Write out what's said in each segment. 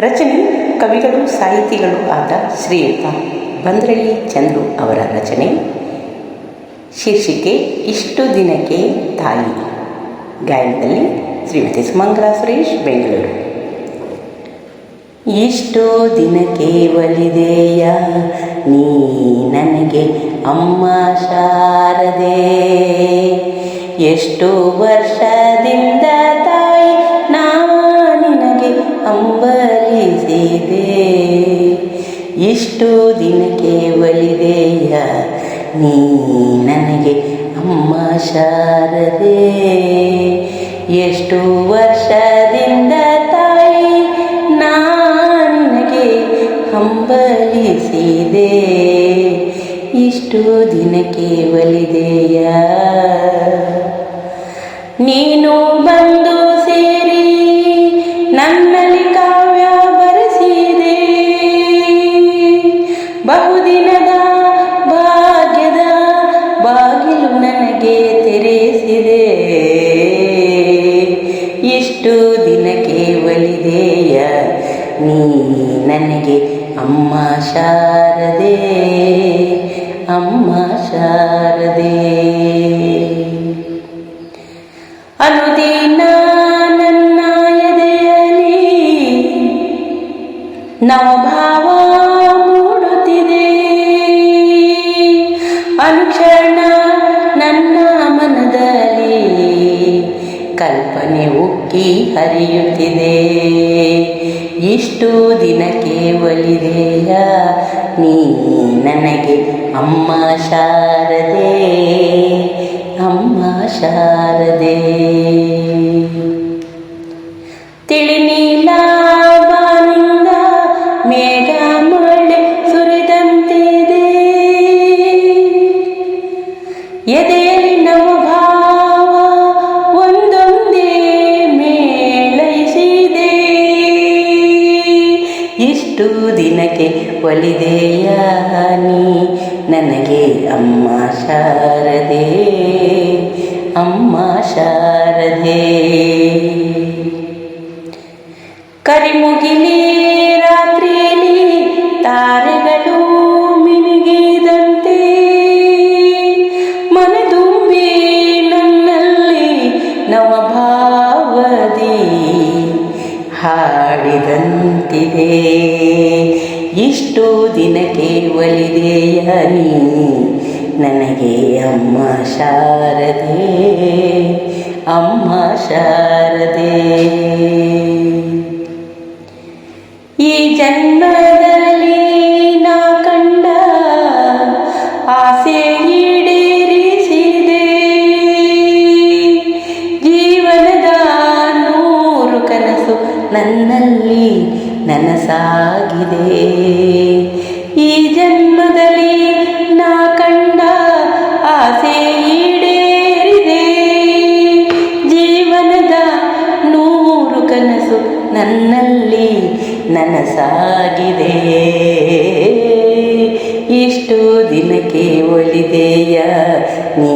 ರಚನೆ ಕವಿಗಳು ಸಾಹಿತಿಗಳು ಆದ ಶ್ರೀಯುತ ಬಂದ್ರಳ್ಳಿ ಚಂದ್ರು ಅವರ ರಚನೆ. ಶೀರ್ಷಿಕೆ ಇಷ್ಟು ದಿನಕ್ಕೆ ತಾಯಿ. ಗಾಯನದಲ್ಲಿ ಶ್ರೀಮತಿ ಸುಮಂಗಲಾ ಸುರೇಶ್, ಬೆಂಗಳೂರು. ಇಷ್ಟು ದಿನಕ್ಕೆ ಒಲಿದೆಯ ನೀ ನನಗೆ ಅಮ್ಮ ಶಾರದೆ. ಎಷ್ಟು ವರ್ಷದಿಂದ ಇಷ್ಟು ದಿನಕ್ಕೆ ಒಲಿದೆಯ ನೀ ನನಗೆ ಅಮ್ಮ ಶಾರದೆ. ಎಷ್ಟು ವರ್ಷದಿಂದ ತಾಯಿ ನಾನಿನಗೆ ಹಂಬಲಿಸಿದೆ. ಇಷ್ಟು ದಿನಕ್ಕೆ ಒಲಿದೆಯ ನೀನು ಬಂದು ಬಹುದಿನದ ಭಾಗ್ಯದ ಬಾಗಿಲು ನನಗೆ ತೆರೆಸಿದೆ. ಇಷ್ಟು ದಿನಕ್ಕೆ ಒಲಿದೆಯ ನೀ ನನಗೆ ಅಮ್ಮ ಶಾರದೆ ಅಮ್ಮ ಶಾರದೆ. ಅನುದಿನ ನನ್ನ ಎದೆಯಲ್ಲಿ ನವಭಾವ ಅನುಕ್ಷಣ ನನ್ನ ಮನದಲ್ಲಿ ಕಲ್ಪನೆ ಉಕ್ಕಿ ಹರಿಯುತ್ತಿದೆ. ಇಷ್ಟು ದಿನಕ್ಕೆ ಒಲಿದೆಯ ನೀ ನನಗೆ ಅಮ್ಮ ಶಾರದೆ ಅಮ್ಮ ಶಾರದೆ. ದಿನಕ್ಕೆ ಒಲಿದೆಯ ನೀ ನನಗೆ ಅಮ್ಮ ಶಾರದೆ ಅಮ್ಮ ಶಾರದೆ. ಕರಿಮುಗಿಲಿ ಹಾಡಿದಂತಿದೆ. ಇಷ್ಟು ದಿನಕ್ಕೆ ಒಲಿದೆಯ ನೀ ನನಗೆ ಅಮ್ಮ ಶಾರದೆ ಅಮ್ಮ ಶಾರದೆ. ನನ್ನಲ್ಲಿ ನನಸಾಗಿದೆ. ಈ ಜನ್ಮದಲ್ಲಿ ನಾ ಕಂಡ ಆಸೆ ಈಡೇರಿದೆ. ಜೀವನದ ನೂರು ಕನಸು ನನ್ನಲ್ಲಿ ನನಸಾಗಿದೆ. ಇಷ್ಟು ದಿನಕ್ಕೆ ಒಲಿದೆಯ ನೀ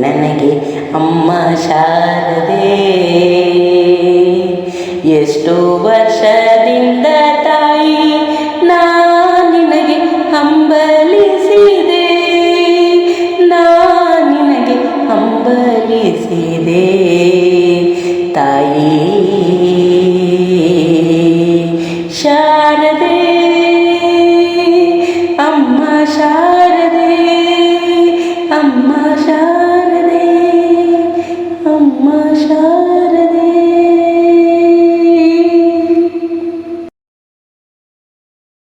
ನನಗೆ ಅಮ್ಮ ಶಾರದೆ. ಎಷ್ಟು ವರ್ಷದಿಂದ ತಾಯಿ ನಾ ನಿನಗೆ ಹಂಬಲಿಸಿದೆ. ನಾ ನಿನಗೆ ಹಂಬಲಿಸಿದೆ. ತಾಯಿ